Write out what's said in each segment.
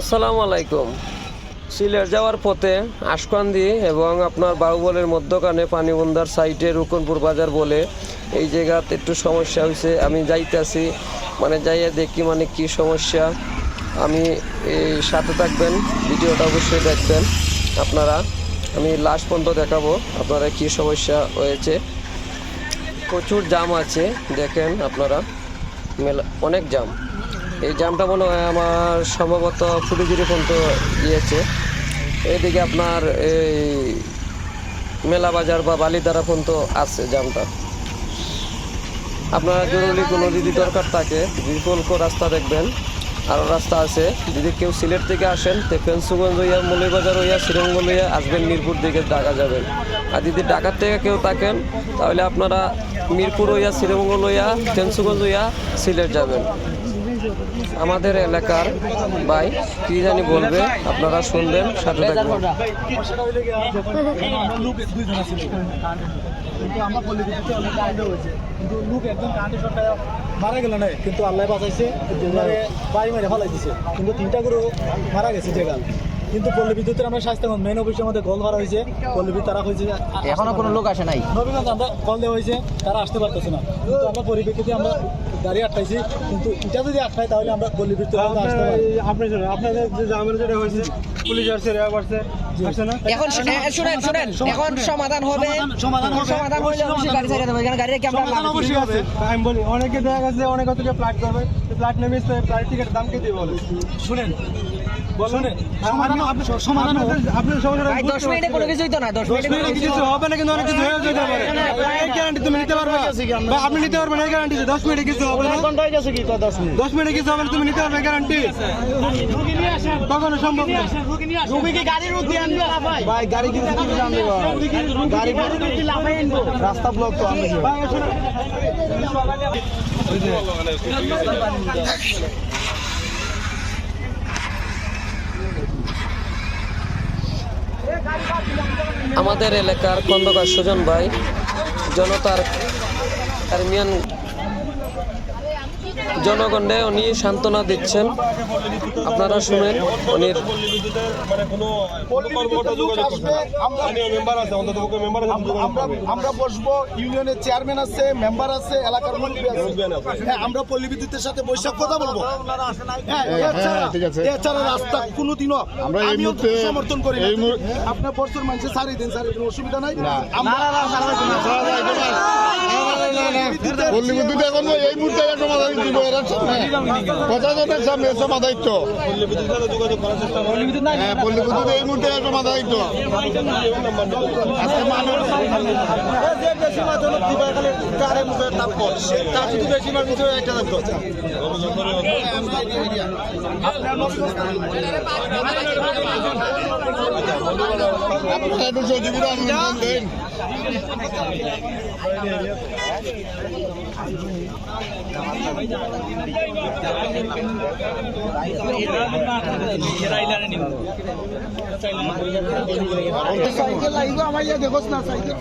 আসসালামু আলাইকুম। সিলেট যাওয়ার পথে আশকান্দি এবং আপনার বাহুবলের মধ্যখানে পানিবন্দার সাইডে রুকনপুর বাজার বলে এই জায়গাতে একটু সমস্যা হয়েছে। আমি যাইতেছি মানে যাইয়া দেখি মানে কি সমস্যা। আমি এই সাথে থাকবেন, ভিডিওটা অবশ্যই দেখবেন আপনারা। আমি লাস্ট পর্যন্ত দেখাবো আপনারা কি সমস্যা হয়েছে। প্রচুর জাম আছে, দেখেন আপনারা। মেলা অনেক জাম এই জামটা মনে হয় আমার সম্ভবত ফুটিজুরি পর্যন্ত গিয়েছে এদিকে আপনার এই মেলা বাজার বা বালিদারা পর্যন্ত আছে জামটা। আপনারা জরুরি কোনো যদি দরকার থাকে বিকল্প রাস্তা দেখবেন আরও রাস্তা আছে, যদি কেউ সিলেট থেকে আসেন, তো ফেন্সুগঞ্জ হইয়া মৌলিবাজার হইয়া, শ্রীরঙ্গল হইয়া আসবেন, মিরপুর দিকে ঢাকা যাবেন। আর যদি ঢাকার থেকে কেউ থাকেন, তাহলে আপনারা মিরপুর হইয়া, শ্রীরঙ্গল হইয়া, ফেন্সুগঞ্জ হইয়া, সিলেট যাবেন। আমাদের এলাকার ভাই, কি জানি বলবে, আপনারা শুনবেন, সাথে থাকবেন। কিন্তু মারা গেল কিন্তু আল্লাহ বাঁচাইছে বাড়ি মেরে ফেলাই দিছে কিন্তু তিনটা গরু মারা গেছে জায়গা কিন্তু পল্লী বিদ্যুতের আমরা স্বাস্থ্য মেন অফিসের মধ্যে গোল মারা হয়েছে। পল্লী বিদ্যুৎ তারা হয়েছে এখনও কোনো লোক আসে নাই। নবীগঞ্জ আমরা কল দেওয়া হয়েছে তারা আসতে পারতেছে না। কিন্তু আমরা পরিপ্রেক্ষিতে আমরা গাড়ি আটকাইছি কিন্তু এটা যদি আটকায় তাহলে আমরা পল্লী বিদ্যুৎ আসতে পারি জন্য আপনাদের যে জামের যেটা হয়েছে পুলিশ আসছে রেয়া করছে আসছে এখন শুনেন শুনেন এখন সমাধান। হবে। সমাধান- সমাধান হবে। সমাধান হলে অবশ্যই গাড়ি ছেড়ে দেবো এখানে গাড়ি রেখে আমরা সমাধান লাভ অবশ্যই আছে আমি বলি অনেকে দেখা গেছে অনেক ফ্লাইট করবে ফ্লাইট নেমে ফ্লাইট টিকিট দাম কে দিয়ে বলে? শুনেন আপনি নিতে পারবেন এই গ্যারান্টি দশ মিনিটে কিছু হবে না? দশ মিনিটে? কিছু হবে তুমি নিতে পারবে গ্যারান্টি কখনো সম্ভব না। ভাই গাড়ি রাস্তা ব্লক তো আমি আমাদের এলাকার খন্দকার সুজন ভাই জনতার আর্মিয়ান জনগণে উনি সান্ত্বনা দিচ্ছেন। আপনারা শুনেন উনি মানে আমরা বসবো ইউনিয়নের চেয়ারম্যান আছে মেম্বার আছে এলাকার মুরব্বী আছে আমরা পল্লী বিদ্যুতের সাথে বৈশাখ কথা বলব এছাড়া রাস্তা কোনোদিনও আমরা এই আমিও মুহূর্তে- সমর্থন করি আপনার বছর মানুষের সারি দিন সারি দিন অসুবিধা নাই আমরা পল্লী বিদ্যুৎ এখন এই মুহূর্তে সমাধান প্রশাসনের সামনে চেষ্টা করবে হ্যাঁ পল্লী বিদ্যুৎ এই মুহূর্তে এর সমাধায়িত্ব আজকে মানুষ যে আপনারা একটু সহযোগিতা অনুদান দেন সাইকেল লাগবে আমার ইয়ে দেখোস না সাইকেল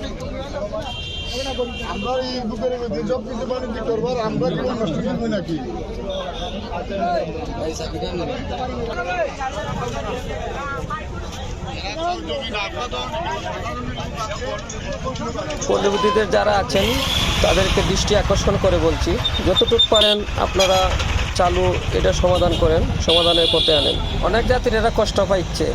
আমরা নষ্ট করব নাকি পল্লীবিদ্যুতের যারা আছেন, তাদেরকে দৃষ্টি আকর্ষণ করে বলছি, যতটুকু পারেন আপনারা চালু এটা সমাধান করেন, সমাধানের পথে আনেন। অনেক জাতির এরা কষ্ট পাইছে।